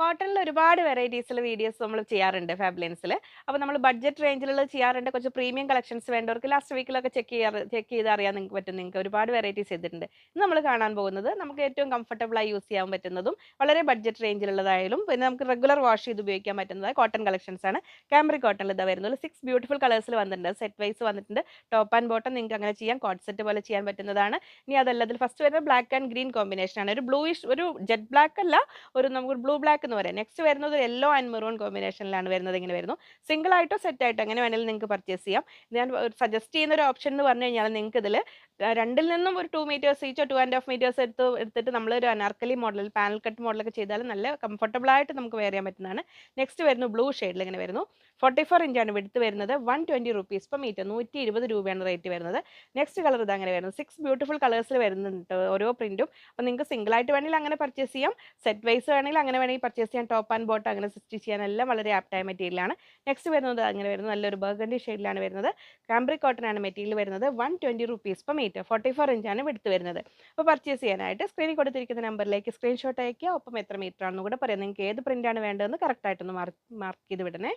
കോട്ടണിൽ ഒരുപാട് വെറൈറ്റീസിൽ വീഡിയോസ് നമ്മൾ ചെയ്യാറുണ്ട് ഫാബ്ലിൻസിൽ അപ്പോൾ നമ്മൾ ബഡ്ജറ്റ് റേഞ്ചിലുള്ള ചെയ്യാറുണ്ട്. കുറച്ച് പ്രീമിയം കളക്ഷൻസ് വേണ്ടവർക്ക് ലാസ്റ്റ് വീക്കിലൊക്കെ ചെക്ക് ചെയ്യാറ് ചെക്ക് ചെയ്ത് അറിയാൻ നിങ്ങൾക്ക് പറ്റും നിങ്ങൾക്ക്. ഒരുപാട് വെറൈറ്റീസ് ചെയ്തിട്ടുണ്ട്. ഇന്ന് നമ്മൾ കാണാൻ പോകുന്നത് നമുക്ക് ഏറ്റവും കംഫർട്ടബിളായി യൂസ് ചെയ്യാൻ പറ്റുന്നതും വളരെ ബഡ്ജറ്റ് റേഞ്ചിലുള്ളതായാലും പിന്നെ നമുക്ക് റെഗുലർ വാഷ് ചെയ്ത് ഉപയോഗിക്കാൻ പറ്റുന്നതായ കോട്ടൺ കളക്ഷൻസ് ആണ്. ക്യാമറി കോട്ടണിൽ ഇതാ വരുന്നത്. സിക്സ് ബ്യൂട്ടിഫുൾ കളേഴ്സിൽ വന്നിട്ടുണ്ട്. സെറ്റ് വൈസ് വന്നിട്ടുണ്ട്. ടോപ്പ് ആൻഡ് ബോട്ടം നിങ്ങൾക്ക് അങ്ങനെ ചെയ്യാം. കോട്ട് സെറ്റ് പോലെ ചെയ്യാൻ പറ്റുന്നതാണ്. ഇനി അതല്ല ഫസ്റ്റ് വരുന്നത് ബ്ലാക്ക് ആൻഡ് ഗ്രീൻ കോമ്പിനേഷൻ ആണ്. ഒരു ബ്ലൂയിഷ് ഒരു ജെറ്റ് ബ്ലാക്ക് അല്ല. ഒരു നമുക്ക് ബ്ലൂ ബ്ലാക്ക് എന്ന് പറയാം. നെക്സ്റ്റ് വരുന്നത് ഒരു യെല്ലോ ആൻഡ് മെറൂൺ കോമ്പിനേഷനിലാണ് വരുന്നത്. ഇങ്ങനെ വരുന്നു. സിംഗിൾ ആയിട്ടോ സെറ്റ് ആയിട്ടോ അങ്ങനെ വേണമെങ്കിലും നിങ്ങൾക്ക് പർച്ചേസ് ചെയ്യാം. ഞാൻ സജസ്റ്റ് ചെയ്യുന്ന ഒരു ഓപ്ഷൻ എന്ന് പറഞ്ഞു കഴിഞ്ഞാൽ നിങ്ങൾക്ക് ഇതിൽ രണ്ടിൽ നിന്നും ഒരു ടു മീറ്റേഴ്സ് ഈച്ചോ ടു ആൻഡ് ഹാഫ് മീറ്റേഴ്സ് എടുത്ത് എടുത്തിട്ട് നമ്മൾ ഒരു അനാർക്കലി മോഡൽ പാനൽ കട്ട് മോഡലൊക്കെ ചെയ്താൽ നല്ല കംഫർട്ടബിൾ ആയിട്ട് നമുക്ക് വെയർ ചെയ്യാൻ പറ്റുന്നതാണ്. നെക്സ്റ്റ് വരുന്നു ബ്ലൂ ഷെയ്ഡിൽ ഇങ്ങനെ വരുന്നു. ഫോർട്ടി ഫോർ ഇഞ്ചാണ് വിടുത്ത് വരുന്നത്. One twenty rupees per metre നൂറ്റി ഇരുപത് രൂപയാണ് റേറ്റ് വരുന്നത്. നെക്സ്റ്റ് കളർ ഇത് അങ്ങനെ വരുന്നത് സിക്സ് ബ്യൂട്ടിഫുൾ കളേഴ്സിൽ വരുന്നുണ്ട് ഓരോ പ്രിന്റും അപ്പോൾ നിങ്ങൾക്ക് സിംഗിൾ ആയിട്ട് വേണമെങ്കിൽ അങ്ങനെ പർച്ചേസ് ചെയ്യാം. സെറ്റ് വൈസ് വേണമെങ്കിൽ അങ്ങനെ വേണമെങ്കിൽ പർച്ചേസ് ചെയ്യാൻ ടോപ്പ് ആൻഡ് ബോട്ട് അങ്ങനെ സ്റ്റിച്ച് ചെയ്യാനെല്ലാം വളരെ ആപ്റ്റായ മെറ്റീരിയലാണ് നെക്സ്റ്റ് വരുന്നത് അങ്ങനെ വരുന്നത് നല്ലൊരു ബർഗണ്ടി ഷെയ്ഡിലാണ് വരുന്നത്. കാംബ്രി കോട്ടൺ ആണ് മെറ്റീരിയൽ വരുന്നത്. One twenty rupees per metre forty four ഇഞ്ചാണ് എടുത്ത് വരുന്നത്. അപ്പോൾ പർച്ചേസ് ചെയ്യാനായിട്ട് സ്ക്രീനിൽ കൊടുത്തിരിക്കുന്ന നമ്പറിലേക്ക് സ്ക്രീൻഷോട്ട് അയക്കുക ഒപ്പം എത്ര മീറ്റർ ആണെന്ന് കൂടെ പറയാം. നിങ്ങൾക്ക് ഏത് പ്രിന്റാണ് വേണ്ടതെന്ന് കറക്റ്റായിട്ടൊന്ന് മാർക്ക് ചെയ്ത് വിടണേ.